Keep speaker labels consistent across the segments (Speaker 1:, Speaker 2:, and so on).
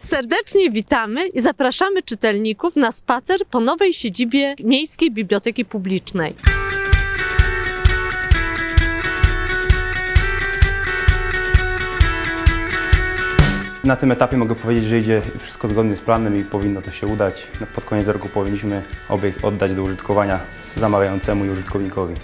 Speaker 1: Serdecznie witamy i zapraszamy czytelników na spacer po nowej siedzibie Miejskiej Biblioteki Publicznej.
Speaker 2: Na tym etapie mogę powiedzieć, że idzie wszystko zgodnie z planem i powinno to się udać. Pod koniec roku powinniśmy obiekt oddać do użytkowania zamawiającemu i użytkownikowi.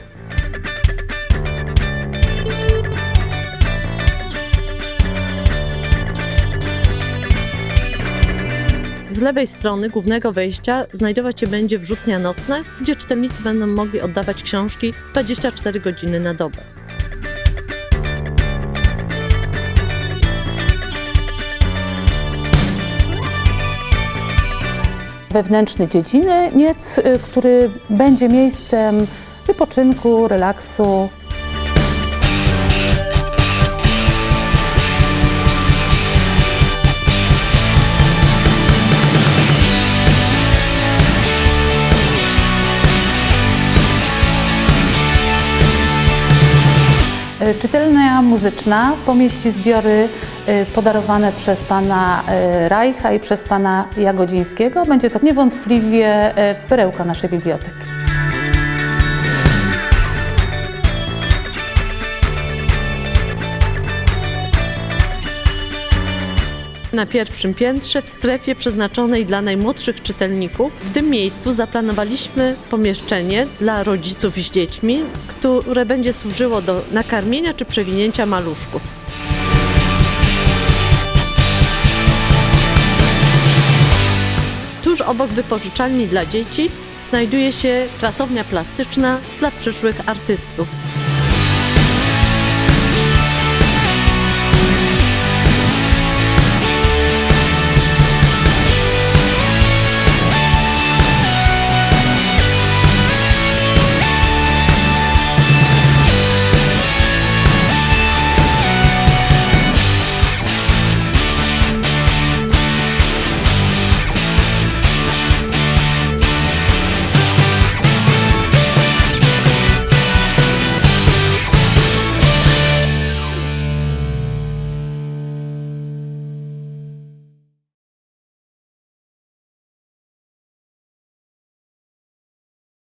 Speaker 1: Z lewej strony głównego wejścia znajdować się będzie wrzutnia nocna, gdzie czytelnicy będą mogli oddawać książki 24 godziny na dobę.
Speaker 3: wewnętrzny dziedziniec, y, który będzie miejscem wypoczynku, relaksu. Czytelnia muzyczna pomieści zbiory y, podarowane przez pana y, Rajcha i przez pana Jagodzińskiego. Będzie to niewątpliwie perełka naszej biblioteki.
Speaker 1: Na pierwszym piętrze, w strefie przeznaczonej dla najmłodszych czytelników, w tym miejscu zaplanowaliśmy pomieszczenie dla rodziców z dziećmi, które będzie służyło do nakarmienia czy przewinięcia maluszków. Tuż obok wypożyczalni dla dzieci znajduje się pracownia plastyczna dla przyszłych artystów.